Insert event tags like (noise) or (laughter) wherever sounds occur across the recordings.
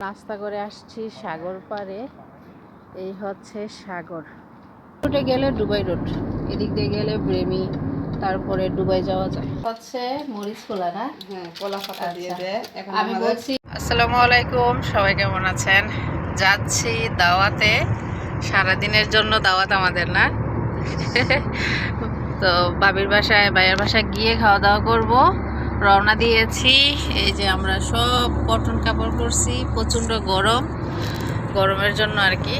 নাস্তা করে আসছি সাগর পাড়ে। এই হচ্ছে সাগর। রুটে গেলে দুবাই রোড এদিক দিয়ে গেলে ব্রেমি তারপরে দুবাই যাওয়া যায়। হচ্ছে মরিচ খোলা না? হ্যাঁ কলা পাতা দিয়ে আচ্ছা। দেয় এখন আমি বলছি আসসালামু আলাইকুম সবাই কেমন আছেন? যাচ্ছি দাওয়াতে। সারাদিনের জন্য দাওয়াত আমাদের না। (laughs) তো বাবির বাসায় ভাইয়ের বাসায় গিয়ে খাওয়া দাওয়া করব। রওনা দিয়েছি। এই যে আমরা সব কটন কাপড় পরছি, প্রচণ্ড গরম। গরমের জন্য আর কি।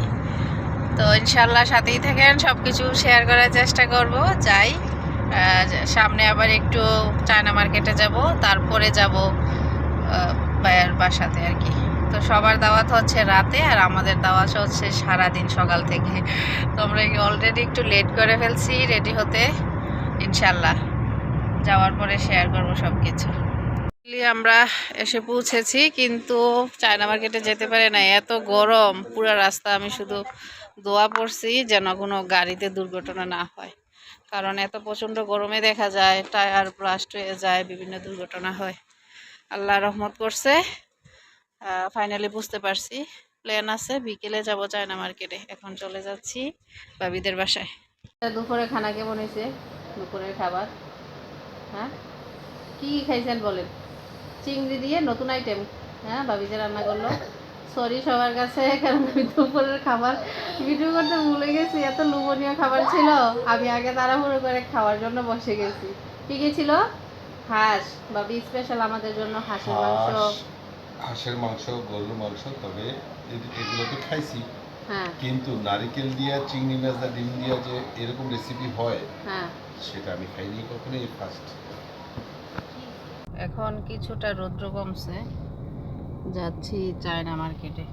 তো ইনশাল্লাহ সাথেই থাকেন সব কিছু শেয়ার করার চেষ্টা করব। যাই সামনে আবার একটু চায়না মার্কেটে যাব, তারপরে যাব ভাইয়ের বাসাতে আর কি। তো সবার দাওয়াত হচ্ছে রাতে, আর আমাদের দাওয়াত হচ্ছে সারাদিন সকাল থেকে। তো আমরা অলরেডি একটু লেট করে ফেলছি রেডি হতে? ইনশাল্লাহ যাওয়ার পরে শেয়ার করব সব কিছু আমরা এসে পৌঁছেছি, কিন্তু চায়না মার্কেটে যেতে পারে না এত গরম, পুরো রাস্তা আমি শুধু দোয়া পড়ছি যেন কোনো গাড়িতে দুর্ঘটনা না হয়। কারণ এত প্রচণ্ড গরমে দেখা যায়, টায়ার ব্লাস্ট হয়ে যায়, বিভিন্ন দুর্ঘটনা হয়। আল্লাহ রহমত করছে। ফাইনালি বুঝতে পারছি। প্ল্যান আছে, বিকেলে যাব চায়না মার্কেটে এখন চলে যাচ্ছি বাবিদের বাসায়। দুপুরে খানা কেমন হয়েছে? দুপুরের খাবার? হ্যাঁ? কি খাইছেন বলেন? চিংড়ি দিয়ে নতুন আইটেম হ্যাঁ যে রান্না করল। সরি সবার কাছে, কারণ দুপুরের খাবার ভিডিও করতে ভুলে গেছি। এত লোভনীয় খাবার ছিল। আমি আগে তাড়াহুড়ো করে খাওয়ার জন্য বসে গেছি। কি কি ছিল? হাঁস। বাবি স্পেশাল আমাদের জন্য হাঁসের মাংস। হাঁসের মাংস, গরুর মাংস, তবে এগুলো তো খাইছি। কিন্তু নারিকেল দিয়া চিংড়ি মাছ আর ডিম দিয়া যে এরকম রেসিপি হয় হ্যাঁ। সেটা আমি খাইনি কখনো এই ফার্স্ট এখন কিছুটা রৌদ্র কমছে যাচ্ছি চায়না মার্কেটে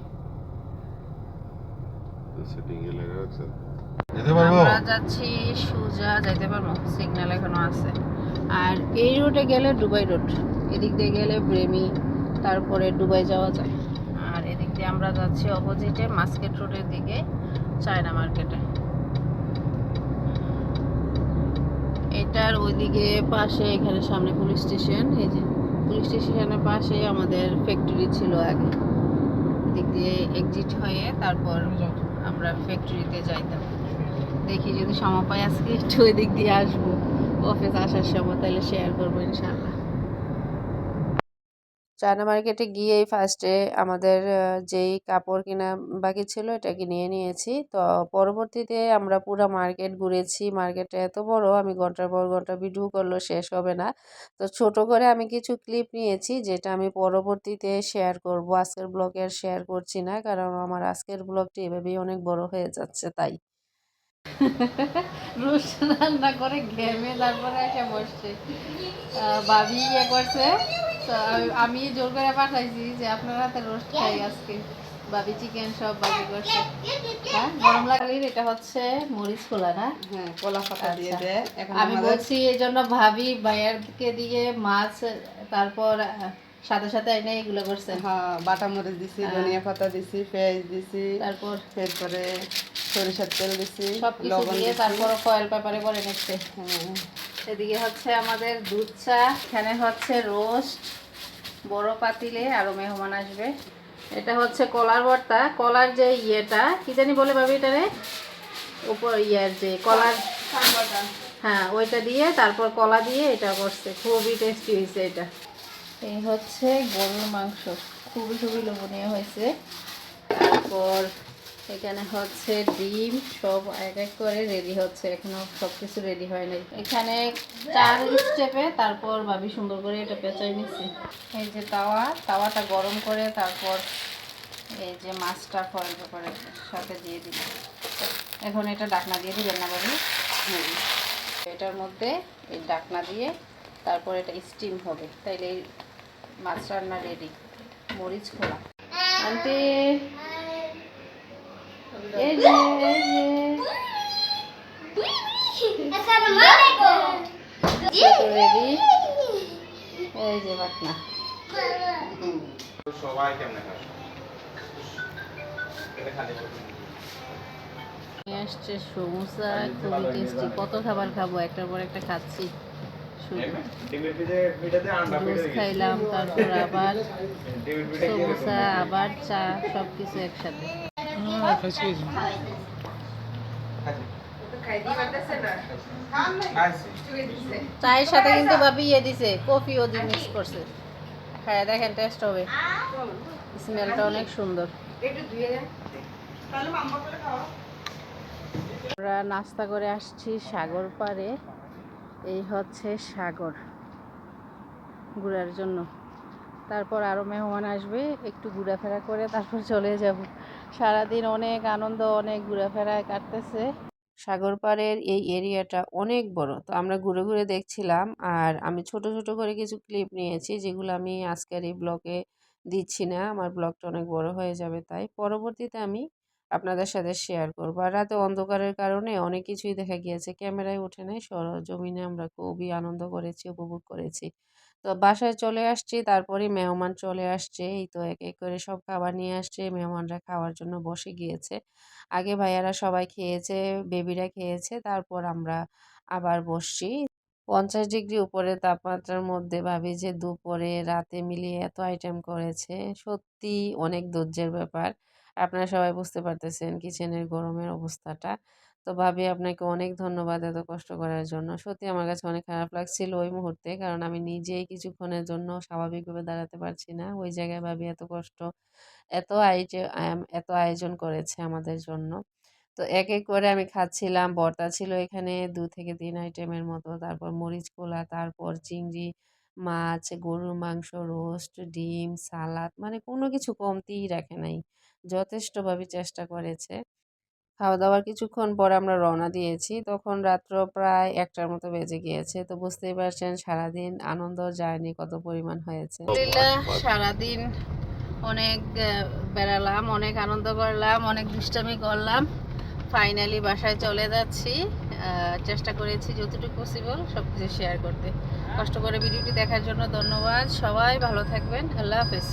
যেতে পারব? আমরা যাচ্ছি সুজা যাইতে পারব? সিগন্যাল এখনও আছে। আর এই রুটে গেলে দুবাই রোড এদিক দিয়ে গেলে ব্রেমি তারপরে দুবাই যাওয়া যায়। আমরা যাচ্ছি অপোজিটে মাস্কেট রোডের দিকে চায়না মার্কেটে এটার ওইদিকে পাশে এখানে সামনে পুলিশ স্টেশন এই যে পুলিশ স্টেশনের পাশে আমাদের ফ্যাক্টরি ছিল আগে দিক দিয়ে এক্সিট হয়ে তারপর আমরা ফ্যাক্টরিতে যাইতাম। দেখি যদি সময় পাই আজকে একটু ওই দিক দিয়ে আসব। অফিস আসার সময় তাহলে শেয়ার করব ইনশাল্লাহ চায়না মার্কেটে গিয়েই ফার্স্টে আমাদের যেই কাপড় কেনা বাকি ছিল এটাকে নিয়ে নিয়েছি। তো পরবর্তীতে আমরা পুরো মার্কেট ঘুরেছি। মার্কেটটা এত বড়, আমি ঘণ্টার পর ঘণ্টা ভিডিও করলেও শেষ হবে না। তো ছোট করে আমি কিছু ক্লিপ নিয়েছি, যেটা আমি পরবর্তীতে শেয়ার করব। আজকের ব্লগে আর শেয়ার করছি না, কারণ আমার আজকের ব্লগটি এভাবেই অনেক বড় হয়ে যাচ্ছে তাই। (laughs) রান্না করে ঘেমে তারপরে এসে বসছে। ভাবি ইয়ে করছে আমি- আমি জোর করে পাঠাইছি যে আপনার হাতে রোস্ট খাই আজকে। বাবি চিকেন সব ভাবি করছে হ্যাঁ গরম লাগলে এটা হচ্ছে মরিচ খোলা না? হ্যাঁ কলা পাতা দিয়ে আচ্ছা। দেয় এখন আমি বলছি এই জন্য ভাবি ভাইয়ারকে দিয়ে মাছ তারপর সাথে সাথে এনে এগুলো করছে। হ্যাঁ বাটা মরিচ দিছি হ্যাঁ। ধনিয়া পাতা দিছি পেঁয়াজ দিছি তারপর? এরপরে সরিষার তেল দিছি সবকিছু লবণ দিয়ে তারপর ফয়েল পেপারে করে নিচ্ছে। হ্যাঁ। এদিকে হচ্ছে আমাদের দুধ চা এখানে হচ্ছে রোস্ট বড় পাতিলে আরও মেহমান আসবে। এটা হচ্ছে কলার ভর্তা কলার যে ইয়েটা কি জানি বলে ভাবি এটারে উপর ইয়ার যে কলার হ্যাঁ ওইটা দিয়ে তারপর কলা দিয়ে এটা করছে। খুবই টেস্টি হয়েছে এটা। এই হচ্ছে গরুর মাংস। খুবই খুবই লোভনীয় হয়েছে। তারপর এখানে হচ্ছে ডিম সব এক এক করে রেডি হচ্ছে। এখনও সব কিছু রেডি হয় নাই। এখানে চার স্টেপে তারপর ভাবি সুন্দর করে এটা পেঁচাই নিচ্ছি। এই যে তাওয়া তাওয়াটা গরম করে তারপর এই যে মাছটা ফয়েল পেপারের সাথে দিয়ে দিল এখন এটা ডাকনা দিয়ে দিবেন না ভাবি? এটার মধ্যে এই ডাকনা দিয়ে তারপর এটা স্টিম হবে। তাইলে এই মাছ রান্না রেডি মরিচ খোলা। আন্টি এই যে এই যে এই যে বাটনা সবাই কেমনে খায় এটা খালি আসছে সমোসা খুবই টেস্টি কত খাবার খাব? একটার পর একটা খাচ্ছি। জুস খাইলাম তারপর আবার সমোসা আবার চা সব কিছু একসাথে। খাইছি চায়ের সাথে কিন্তু ভাবি ইয়ে দিছে, কফিও দিয়ে মিক্স করছে। খায় দেখেন টেস্ট হবে। স্মেলটা অনেক সুন্দর। আমরা নাস্তা করে আসছি সাগর পাড়ে। এই হচ্ছে সাগর, ঘোরার জন্য। তারপর আরও মেহমান আসবে, একটু ঘোরাফেরা করে তারপর চলে যাব। সারাদিন অনেক আনন্দ, অনেক ঘোরাফেরায় কাটতেছে। সাগর পাড়ের এই এরিয়াটা অনেক বড়, তো আমরা ঘুরে ঘুরে দেখছিলাম। আর আমি ছোট ছোট করে কিছু ক্লিপ নিয়েছি, যেগুলো আমি আজকের এই ব্লগে দিচ্ছি না, আমার ব্লগটা অনেক বড় হয়ে যাবে তাই। পরবর্তীতে আমি আপনাদের সাথে শেয়ার করব। আর রাতে অন্ধকারের কারণে অনেক কিছুই দেখা গিয়েছে, ক্যামেরায় ওঠে নাই, সরজমিনে আমরা খুবই আনন্দ করেছি, উপভোগ করেছি। তো বাসায় চলে আসছি, তারপরে মেহমান চলে আসছে। এই তো এক এক করে সব খাবার নিয়ে আসছে। মেহমানরা খাওয়ার জন্য বসে গিয়েছে। আগে ভাইয়ারা সবাই খেয়েছে, বেবিরা খেয়েছে, তারপর আমরা আবার বসছি। পঞ্চাশ ডিগ্রি উপরে তাপমাত্রার মধ্যে ভাবি যে দুপুরে রাতে মিলিয়ে এত আইটেম করেছে। সত্যি অনেক ধৈর্যের ব্যাপার। আপনারা সবাই বুঝতে পারতেছেন কিচেনের গরমের অবস্থাটা। তো ভাবি আপনাকে অনেক ধন্যবাদ এত কষ্ট করার জন্য। সত্যি আমার কাছে অনেক খারাপ লাগছিল ওই মুহূর্তে কারণ আমি নিজেই কিছুক্ষণের জন্য স্বাভাবিকভাবে দাঁড়াতে পারছি না। ওই জায়গায় ভাবি এত কষ্ট, এত আয়োজন এত আয়োজন করেছে আমাদের জন্য। তো এক এক করে আমি খাচ্ছিলাম ভর্তা ছিল এখানে দু থেকে তিন আইটেমের মতো। তারপর মরিচ কোলা, তারপর চিংড়ি, মাছ, গরুর মাংস, রোস্ট, ডিম, সালাদ মানে কোনো কিছু কমতিই রাখে নাই। যথেষ্টভাবে চেষ্টা করেছে। খাওয়া দাওয়ার কিছুক্ষণ পর আমরা রওনা দিয়েছি। তখন রাত্র প্রায় একটার মতো বেজে গিয়েছে। তো বুঝতেই পারছেন, সারাদিন আনন্দ, জার্নি কত পরিমাণ হয়েছে। সারাদিন অনেক বেড়ালাম, অনেক আনন্দ করলাম, অনেক দুষ্টামি করলাম। ফাইনালি বাসায় চলে যাচ্ছি। চেষ্টা করেছি যতটুকু পসিবল সব কিছু শেয়ার করতে। কষ্ট করে ভিডিওটি দেখার জন্য ধন্যবাদ। সবাই ভালো থাকবেন। আল্লাহ হাফেজ।